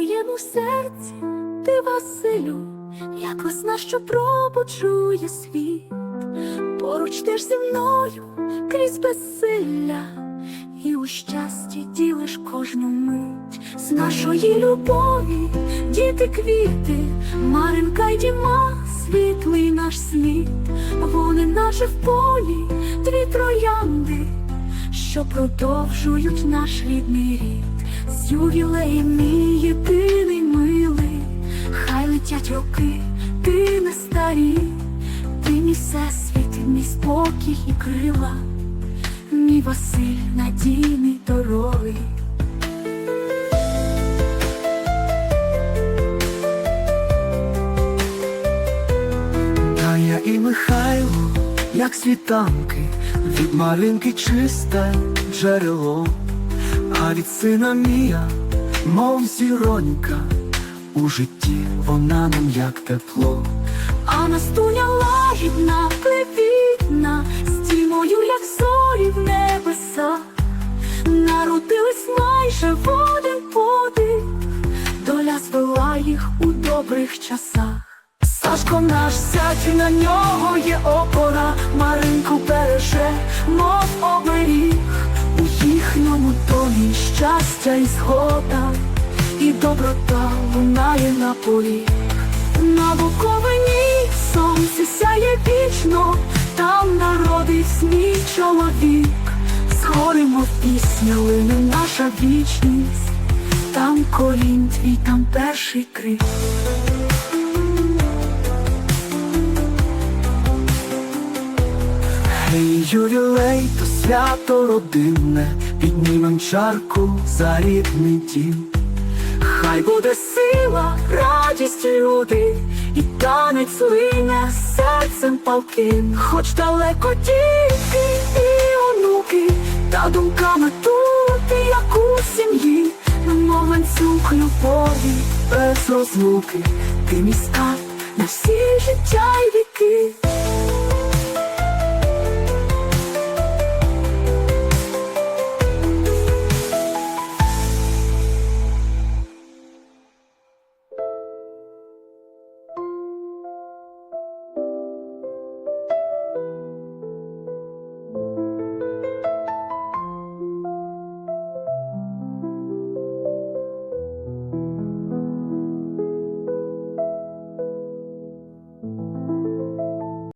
моєму серці, ти Василю, як весна, що пробуджує світ. Поруч ти ж зі мною крізь безсилля, і у щасті ділиш кожну мить. З нашої любові, діти квіти, Маринка й Діма, світлий наш світ, вони наче в полі, дві троянди, що продовжують наш рідний рід, з ювілеєм мій єдиний милий, хай летять роки, ти не старій, ти мій всесвіт, мій спокій і крила, мій Василь надійний дорогий. Таня і Михайло, як світанки, від малинки чисте джерело, а від сина Мія, мов зіронька, у житті вона нам як тепло. А Настуня лагідна, плевітна, з тімою, як зорі в небесах, народились майже в один подих, доля звела їх у добрих часах. Сашко наш сядь, на нього є опора, Маринку щастя і згода, і доброта лунає на полі. На Буковині сонце сяє вічно, там народився мій чоловік, Схоримо в пісня лине наша вічність, там корінь твій, там перший крик. Гей, ювілей, то свято родинне, піднімем чарку за рідний дім. Хай буде сила, радість люди, і танець лине серцем палким, хоч далеко діти і онуки, та думками тут, як у сім'ї, мов ланцюг любові без розлуки, ти мій скарб на всі життя й віки.